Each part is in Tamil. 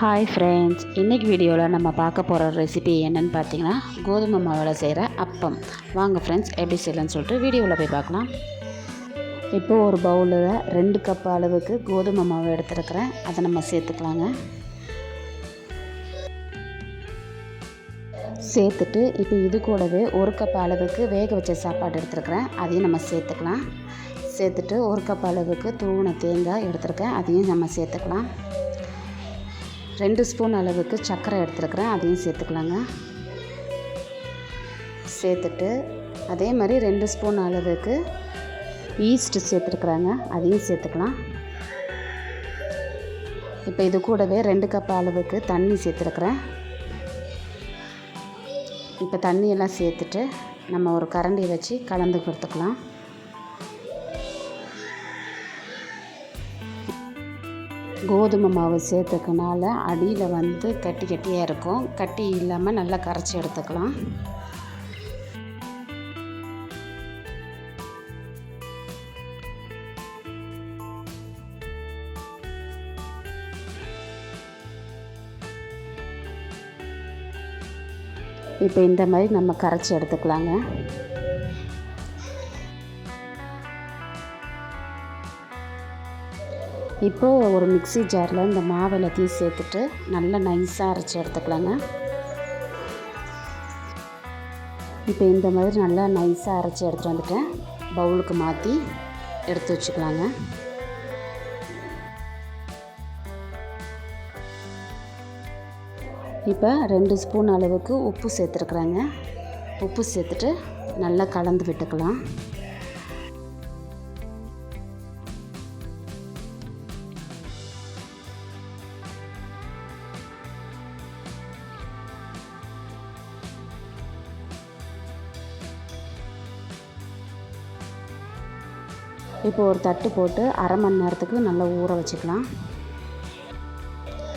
ஹாய் ஃப்ரெண்ட்ஸ் இன்றைக்கி வீடியோவில் நம்ம பார்க்க போகிற ரெசிபி என்னென்னு பார்த்தீங்கன்னா கோதுமை மாவில் செய்கிற அப்பம். வாங்க ஃப்ரெண்ட்ஸ் எப்படி செய்யலாம்னு சொல்லிட்டு வீடியோவில் போய் பார்க்கலாம். இப்போது ஒரு பவுலில் ரெண்டு கப் அளவுக்கு கோதுமை மாவு எடுத்துருக்கிறேன். அதை நம்ம சேர்த்துக்கலாங்க. சேர்த்துட்டு இப்போ இது கூடவே ஒரு கப் அளவுக்கு வேக வச்ச சாப்பாடு எடுத்துருக்கிறேன். அதையும் நம்ம சேர்த்துக்கலாம். சேர்த்துட்டு ஒரு கப் அளவுக்கு தூண தேங்காய் எடுத்துருக்கேன். அதையும் நம்ம சேர்த்துக்கலாம். ரெண்டு ஸ்பூன் அளவுக்கு சர்க்கரை எடுத்துருக்குறேன். அதையும் சேர்த்துக்கலாங்க. சேர்த்துட்டு அதே மாதிரி ரெண்டு ஸ்பூன் அளவுக்கு ஈஸ்ட்டு சேர்த்துருக்குறாங்க. அதையும் சேர்த்துக்கலாம். இப்போ இது கூடவே ரெண்டு கப் அளவுக்கு தண்ணி சேர்த்துருக்குறேன். இப்போ தண்ணியெல்லாம் சேர்த்துட்டு நம்ம ஒரு கரண்டி வச்சு கலந்து கொடுத்துக்கலாம். கோதுமை மாவு சேர்த்துக்கனால அடியில் வந்து கட்டி கட்டியாக இருக்கும். கட்டி இல்லாமல் நல்லா கரைச்சி எடுத்துக்கலாம். இப்போ இந்த மாதிரி நம்ம கரைச்சி எடுத்துக்கலாங்க. இப்போது ஒரு மிக்சி ஜாரில் இந்த மாவு எல்லாத்தையும் சேர்த்துட்டு நல்லா நைஸாக அரைச்சி எடுத்துக்கலாங்க. இப்போ இந்த மாதிரி நல்லா நைஸாக அரைச்சி எடுத்துகிட்டு வந்துட்டேன். பவுலுக்கு மாற்றி எடுத்து வச்சுக்கலாங்க. இப்போ ரெண்டு ஸ்பூன் அளவுக்கு உப்பு சேர்த்துருக்குறாங்க. உப்பு சேர்த்துட்டு நல்லா கலந்து விட்டுக்கலாம். இப்போ ஒரு தட்டு போட்டு அரை மணி நேரத்துக்கு நல்லா ஊற வச்சுக்கலாம்.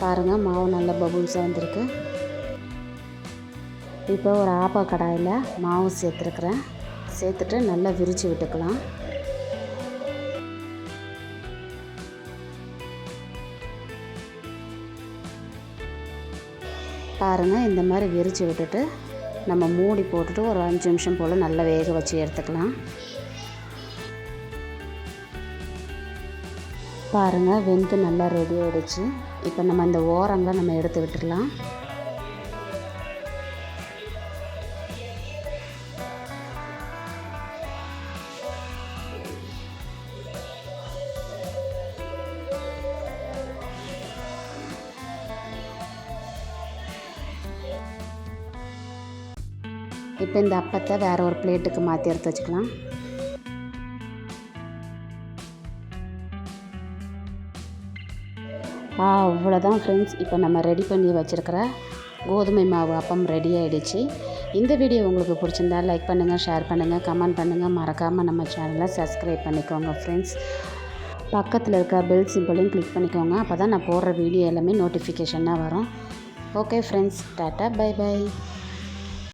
பாருங்கள் மாவு நல்ல பபுள்ஸாக வந்திருக்கு. இப்போ ஒரு ஆப்பா கடாயில் மாவு சேர்த்துருக்குறேன். சேர்த்துட்டு நல்லா விரித்து விட்டுக்கலாம். பாருங்கள் இந்த மாதிரி விரித்து விட்டுட்டு நம்ம மூடி போட்டுட்டு ஒரு அஞ்சு நிமிஷம் போல் நல்லா வேக வச்சு எடுத்துக்கலாம். பாருங்கள் வெந்து நல்லா ரெடி ஆகிடுச்சு இப்போ நம்ம இந்த ஓரங்களை நம்ம எடுத்து விட்டுடலாம். இப்போ இந்த அப்பத்தை வேறு ஒரு பிளேட்டுக்கு மாற்றி எடுத்து வச்சுக்கலாம். அவ்வளோதான் ஃப்ரெண்ட்ஸ் இப்போ நம்ம ரெடி பண்ணி வச்சுருக்கிற கோதுமை மாவு அப்பம் ரெடி ஆகிடுச்சு இந்த வீடியோ உங்களுக்கு பிடிச்சிருந்தா லைக் பண்ணுங்கள் ஷேர் பண்ணுங்கள் கமெண்ட் பண்ணுங்கள் மறக்காமல் நம்ம சேனலை சப்ஸ்கிரைப் பண்ணிக்கோங்க ஃப்ரெண்ட்ஸ் பக்கத்தில் இருக்க பெல் சிம்பிளையும் கிளிக் பண்ணிக்கோங்க. அப்போ தான் நான் போடுற வீடியோ எல்லாமே நோட்டிஃபிகேஷனாக வரும். Okay friends ta ta bye bye